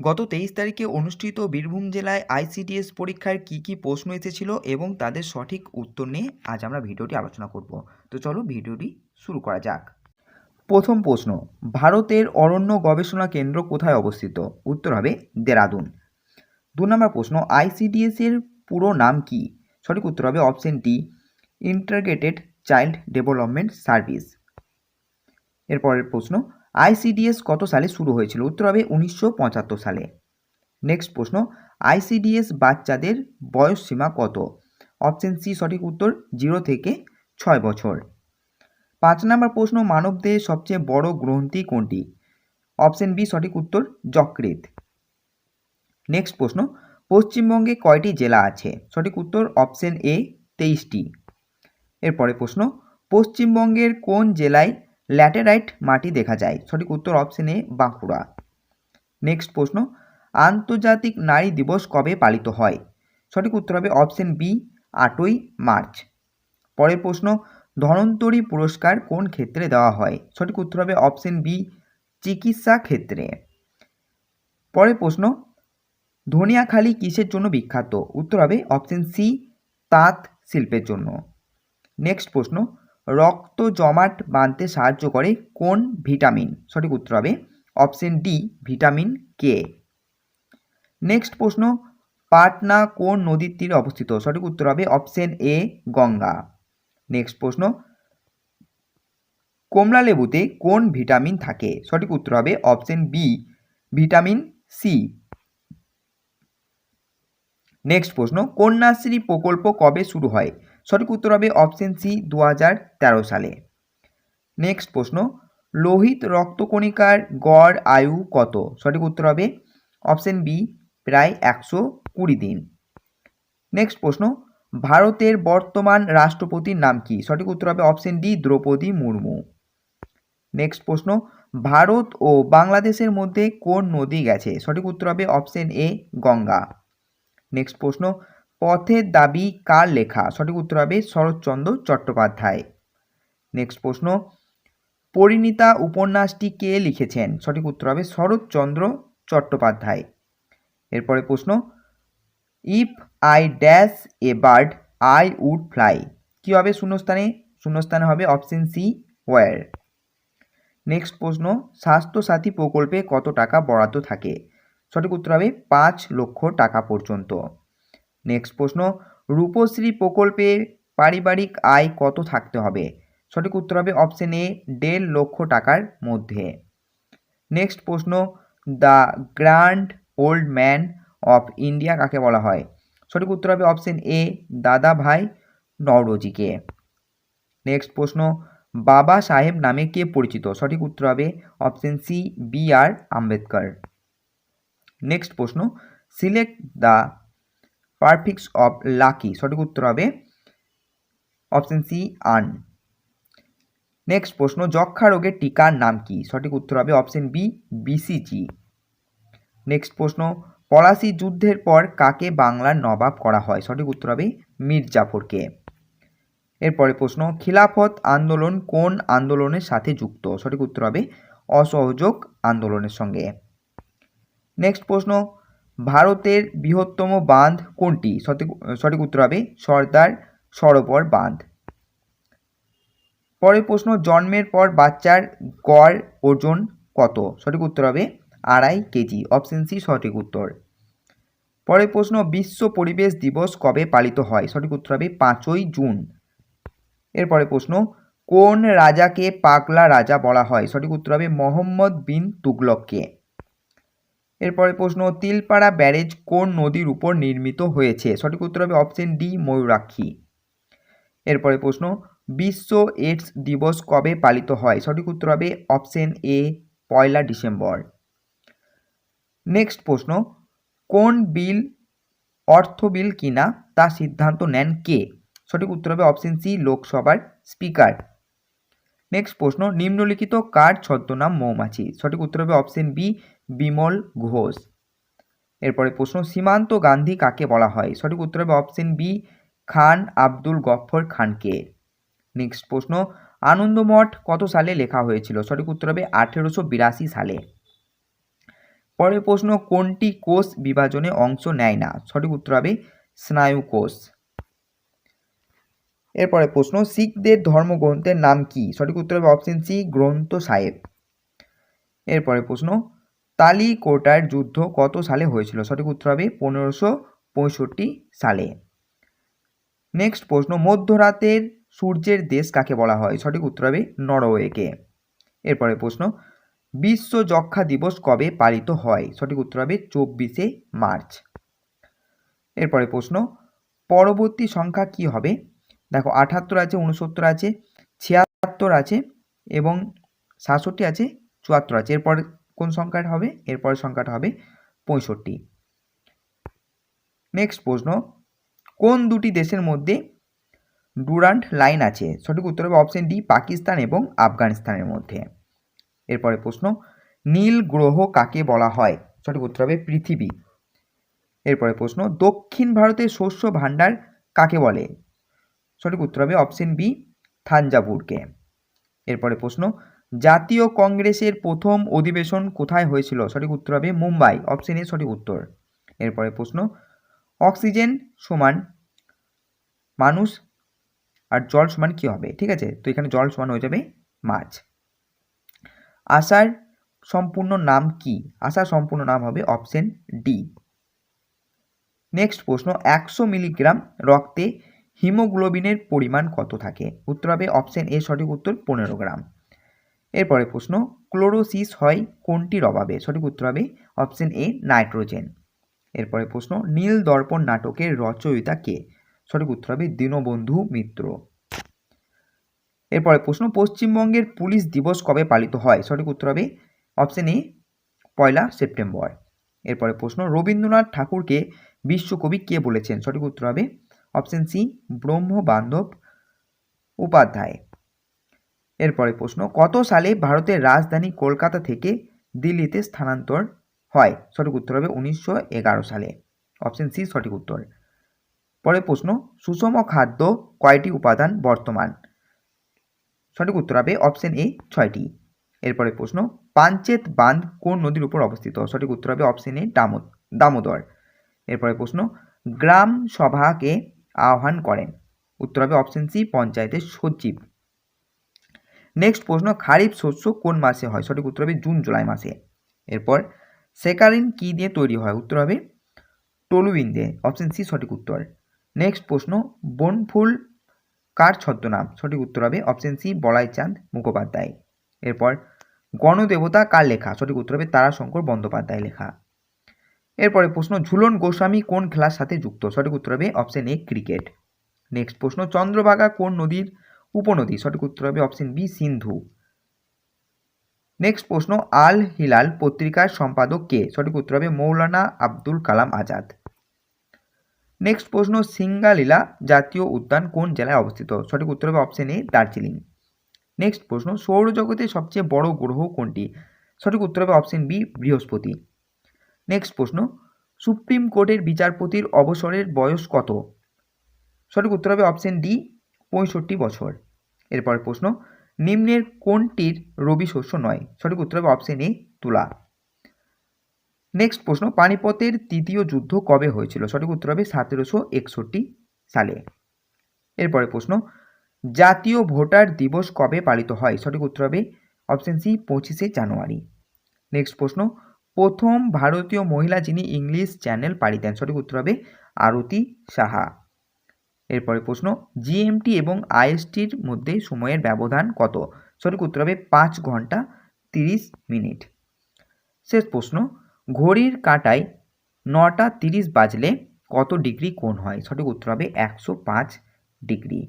গত তেইশ তারিখে অনুষ্ঠিত বীরভূম জেলায় আইসিডিএস পরীক্ষার কী কী প্রশ্ন এসেছিল এবং তাদের সঠিক উত্তর নিয়ে আজ আমরা ভিডিওটি আলোচনা করব। তো চলো ভিডিওটি শুরু করা যাক। প্রথম প্রশ্ন, ভারতের অরণ্য গবেষণা কেন্দ্র কোথায় অবস্থিত? উত্তর হবে দেরাদুন। দু নম্বর প্রশ্ন, আইসিডিএস এর পুরো নাম কি? সঠিক উত্তর হবে option D, integrated child development service. এরপরের প্রশ্ন আইসিডিএস কত সালে শুরু হয়েছিল? উত্তর হবে উনিশশো পঁচাত্তর সালে। নেক্সট প্রশ্ন আইসিডিএস বাচ্চাদের বয়স সীমা কত? অপশন সি সঠিক উত্তর জিরো থেকে ছয় বছর। পাঁচ নম্বর প্রশ্ন, মানবদেহের সবচেয়ে বড় গ্রন্থি কোনটি? অপশন বি সঠিক উত্তর যকৃত নেক্সট প্রশ্ন, পশ্চিমবঙ্গে কয়টি জেলা আছে? সঠিক উত্তর অপশন এ তেইশটি। এরপরে প্রশ্ন, পশ্চিমবঙ্গের কোন জেলায় ল্যাটেরাইট মাটি দেখা যায়। সঠিক উত্তর অপশন এ বাঁকুড়া। নেক্সট প্রশ্ন, আন্তর্জাতিক নারী দিবস কবে পালিত হয়? সঠিক উত্তর হবে অপশন বি আটই মার্চ। পরের প্রশ্ন, ধনন্তরী পুরস্কার কোন ক্ষেত্রে দেওয়া হয়? সঠিক উত্তর হবে অপশন বি চিকিৎসা ক্ষেত্রে। পরের প্রশ্ন, ধনিয়াখালী কিসের জন্য বিখ্যাত? উত্তর হবে অপশন সি তাঁত শিল্পের জন্য। নেক্সট প্রশ্ন রক্ত জমাট বাঁধতে সাহায্য করে কোন ভিটামিন? সঠিক উত্তর হবে option D, vitamin K. Next প্রশ্ন, পাটনা কোন নদীর তীরে অবস্থিত? সঠিক উত্তর হবে অপশন এ, গঙ্গা। নেক্সট প্রশ্ন, কমলা লেবুতে কোন ভিটামিন থাকে? সঠিক উত্তর হবে option B, vitamin C. Next প্রশ্ন, কন্যাশ্রী প্রকল্প কবে শুরু হয়? সঠিক উত্তর হবে অপশন সি দু হাজার তেরো সালে। নেক্সট প্রশ্ন, লোহিত রক্তকণিকার গড় আয়ু কত? সঠিক উত্তর হবে অপশন বি প্রায় একশো কুড়ি দিন। নেক্সট প্রশ্ন, ভারতের বর্তমান রাষ্ট্রপতির নাম কি? সঠিক উত্তর হবে option D Draupadi Murmu. Next প্রশ্ন, ভারত ও বাংলাদেশের মধ্যে কোন নদী গেছে? সঠিক উত্তর হবে অপশন এ গঙ্গা। নেক্সট প্রশ্ন পথের দাবি কার লেখা? সঠিক উত্তর হবে শরৎচন্দ্র চট্টোপাধ্যায়। নেক্সট প্রশ্ন, পরিণীতা উপন্যাসটি কে লিখেছেন? সঠিক উত্তর হবে শরৎচন্দ্র চট্টোপাধ্যায়। এরপরে প্রশ্ন if I dash a bird I would fly কী হবে শূন্যস্থানে? শূন্যস্থানে হবে অপশন সি ওয়ার নেক্সট প্রশ্ন, স্বাস্থ্যসাথী প্রকল্পে কত টাকা বরাদ্দ থাকে? সঠিক উত্তর হবে পাঁচ লক্ষ টাকা পর্যন্ত। নেক্সট প্রশ্ন, রূপশ্রী প্রকল্পে পারিবারিক আয় কত থাকতে হবে? সঠিক উত্তর হবে অপশন এ দেড় লক্ষ টাকার মধ্যে। নেক্সট প্রশ্ন the grand old man of India কাকে বলা হয়? সঠিক উত্তর হবে অপশন এ দাদা ভাই নওরোজিকে। নেক্সট প্রশ্ন, বাবা সাহেব নামে কে পরিচিত? সঠিক উত্তর হবে option C B R Ambedkar. Next প্রশ্ন select the prefix of lucky সঠিক উত্তর হবে অপশন সি আন নেক্সট প্রশ্ন, যক্ষা রোগের টিকার নাম কি? সঠিক উত্তর হবে অপশন বি বিসিজি নেক্সট প্রশ্ন, পলাশি যুদ্ধের পর কাকে বাংলার নবাব করা হয়? সঠিক উত্তর হবে মীর জাফরকে এরপরে প্রশ্ন, খিলাফত আন্দোলন কোন আন্দোলনের সাথে যুক্ত? সঠিক উত্তর হবে অসহযোগ আন্দোলনের সঙ্গে। নেক্সট প্রশ্ন ভারতের বৃহত্তম বাঁধ কোনটি? সঠিক সঠিক উত্তর হবে সর্দার সরোবর বাঁধ। পরের প্রশ্ন, জন্মের পর বাচ্চার গড় ওজন কত? সঠিক উত্তর হবে আড়াই কেজি। অপশন সি, সঠিক উত্তর। পরের প্রশ্ন, বিশ্ব পরিবেশ দিবস কবে পালিত হয়? সঠিক উত্তর হবে পাঁচই জুন। এরপরে প্রশ্ন, কোন রাজাকে পাগলা রাজা বলা হয়? সঠিক উত্তর হবে মোহাম্মদ বিন তুগলককে। এরপরে প্রশ্ন, তিলপাড়া ব্যারেজ কোন নদীর উপর নির্মিত হয়েছে? সঠিক উত্তর হবে অপশন ডি ময়ূরাক্ষী। এরপরে প্রশ্ন, বিশ্ব এইডস দিবস কবে পালিত হয়? সঠিক উত্তর হবে অপশন এ পয়লা ডিসেম্বর। নেক্সট প্রশ্ন, কোন বিল অর্থ বিল কিনা? তা সিদ্ধান্ত নেন কে? সঠিক উত্তর হবে অপশন সি লোকসভার স্পিকার। নেক্সট প্রশ্ন, নিম্নলিখিত কার ছদ্মনাম মৌমাছি? সঠিক উত্তর হবে অপশন বি বিমল ঘোষ। এরপরে প্রশ্ন, সীমান্ত গান্ধী কাকে বলা হয়? সঠিক উত্তর হবে অপশন বি খান আব্দুল গফ্ফর খানকে। নেক্সট প্রশ্ন, আনন্দমঠ কত সালে লেখা হয়েছিল? সঠিক উত্তর হবে আঠেরোশো বিরাশি সালে। পরের প্রশ্ন, কোনটি কোষ বিভাজনে অংশ নেয় না? সঠিক উত্তর হবে স্নায়ু কোষ এরপরে প্রশ্ন, শিখদের ধর্মগ্রন্থের নাম কি? সঠিক উত্তর হবে অপশন সি গ্রন্থ সাহেব এরপরে প্রশ্ন তালিকোটার যুদ্ধ কত সালে হয়েছিল? সঠিক উত্তর হবে পনেরোশো পঁয়ষট্টি সালে। নেক্সট প্রশ্ন, মধ্যরাতের সূর্যের দেশ কাকে বলা হয়? সঠিক উত্তর হবে নরওয়েকে। এরপরে প্রশ্ন, বিশ্ব যক্ষা দিবস কবে পালিত হয়? সঠিক উত্তর হবে চব্বিশে মার্চ। এরপরে প্রশ্ন, পরবর্তী সংখ্যা কি হবে? দেখো আঠাত্তর আছে, উনসত্তর আছে, ছিয়াত্তর আছে এবং সাতষট্টি আছে, চুয়াত্তর আছে। এরপর কোন সংখ্যাটা হবে? এরপরের সংখ্যাটা হবে পঁয়ষট্টি। নেক্সট প্রশ্ন, কোন দুটি দেশের মধ্যে ডুরান্ট লাইন আছে? সঠিক উত্তর হবে অপশন ডি পাকিস্তান এবং আফগানিস্তানের মধ্যে। এরপরে প্রশ্ন, নীল গ্রহ কাকে বলা হয়? সঠিক উত্তর হবে পৃথিবী। এরপরে প্রশ্ন, দক্ষিণ ভারতের শস্য ভাণ্ডার কাকে বলে? সঠিক উত্তর হবে অপশন বি থাঞ্জাভুরকে। এরপরে প্রশ্ন জাতীয় কংগ্রেসের প্রথম অধিবেশন কোথায় হয়েছিল? সঠিক উত্তর হবে মুম্বাই। অপশন এ সঠিক উত্তর। এরপরে প্রশ্ন, অক্সিজেন সমান মানুষ আর জল সমান কী হবে? ঠিক আছে, তো এখানে জল সমান হয়ে যাবে মাছ। আশার সম্পূর্ণ নাম কি? আশার সম্পূর্ণ নাম হবে অপশন ডি নেক্সট প্রশ্ন, একশো মিলিগ্রাম রক্তে হিমোগ্লোবিনের পরিমাণ কত থাকে? উত্তর হবে অপশন এ সঠিক উত্তর, পনেরো গ্রাম। এরপরে প্রশ্ন, ক্লোরোসিস হয় কোনটির অভাবে? সঠিক উত্তর হবে অপশন এ, নাইট্রোজেন। এরপরে প্রশ্ন, নীল দর্পণ নাটকের রচয়িতা কে? সঠিক উত্তর হবে দীনবন্ধু মিত্র। এরপরে প্রশ্ন, পশ্চিমবঙ্গের পুলিশ দিবস কবে পালিত হয়? সঠিক উত্তর হবে অপশন এ, পয়লা সেপ্টেম্বর। এরপরে প্রশ্ন, রবীন্দ্রনাথ ঠাকুরকে বিশ্বকবি কে বলেছেন? সঠিক উত্তর হবে অপশন সি, ব্রহ্মবান্ধব উপাধ্যায়। এরপরে প্রশ্ন, কত সালে ভারতের রাজধানী কলকাতা থেকে দিল্লিতে স্থানান্তর হয়? সঠিক উত্তর হবে উনিশশো এগারো সালে। অপশন সি সঠিক উত্তর। পরের প্রশ্ন, সুষম খাদ্য কয়টি উপাদান বর্তমান? সঠিক উত্তর হবে অপশন এ ছয়টি। এরপরে প্রশ্ন, পাঞ্চেত বাঁধ কোন নদীর উপর অবস্থিত? সঠিক উত্তর হবে অপশন এ দামোদর। এরপরে প্রশ্ন গ্রাম সভাকে আহ্বান করেন। উত্তর হবে অপশন সি পঞ্চায়েতের সচিব। নেক্সট প্রশ্ন, খারিফ শস্য কোন মাসে হয়? সঠিক উত্তর হবে জুন, জুলাই মাসে। এরপর, সেকারিন কি দিয়ে তৈরি হয়? উত্তর হবে টলুইন দিয়ে। অপশন সি, সঠিক উত্তর। নেক্সট প্রশ্ন, বনফুল কার ছদ্মনাম? সঠিক উত্তর হবে অপশন সি বলাই চাঁদ মুখোপাধ্যায়। এরপর, গণদেবতা কার লেখা? সঠিক উত্তর হবে তারাশঙ্কর বন্দ্যোপাধ্যায় লেখা। এরপরে প্রশ্ন, ঝুলন গোস্বামী কোন খেলার সাথে যুক্ত? সঠিক উত্তর হবে অপশন এ, ক্রিকেট। নেক্সট প্রশ্ন, চন্দ্রভাগা কোন নদীর উপনদী, সঠিক উত্তর হবে অপশন বি সিন্ধু। নেক্সট প্রশ্ন, আল হিলাল পত্রিকার সম্পাদক কে? সঠিক উত্তর হবে মৌলানা আব্দুল কালাম আজাদ। নেক্সট প্রশ্ন, সিঙ্গালীলা জাতীয় উদ্যান কোন জেলায় অবস্থিত? সঠিক উত্তর হবে অপশন এ দার্জিলিং। নেক্সট প্রশ্ন, সৌরজগতের সবচেয়ে বড় গ্রহ কোনটি? সঠিক উত্তর হবে অপশন বি বৃহস্পতি। নেক্সট প্রশ্ন, সুপ্রিম কোর্টের বিচারপতির অবসরের বয়স কত? সঠিক উত্তর হবে অপশন ডি পঁয়ষট্টি বছর। এরপর প্রশ্ন, নিম্নের কোনটির রবি শস্য নয়? সঠিক উত্তর হবে অপশন এ তুলা। নেক্সট প্রশ্ন, পানিপথের তৃতীয় যুদ্ধ কবে হয়েছিল? সঠিক উত্তর হবে সতেরোশো একষট্টি সালে। এরপরে প্রশ্ন, জাতীয় ভোটার দিবস কবে পালিত হয়? সঠিক উত্তর হবে অপশন সি পঁচিশে জানুয়ারি। নেক্সট প্রশ্ন, প্রথম ভারতীয় মহিলা যিনি ইংলিশ চ্যানেল পাড়ি দেন? সঠিক উত্তর হবে আরতি সাহা। এরপরে প্রশ্ন জিএমটি এবং আইএসটির মধ্যে সময়ের ব্যবধান কত? সঠিক উত্তর হবে পাঁচ ঘণ্টা তিরিশ মিনিট। শেষ প্রশ্ন, ঘড়ির কাঁটায় নটা তিরিশ বাজলে কত ডিগ্রি কোণ হয়? সঠিক উত্তর হবে একশো পাঁচ ডিগ্রি।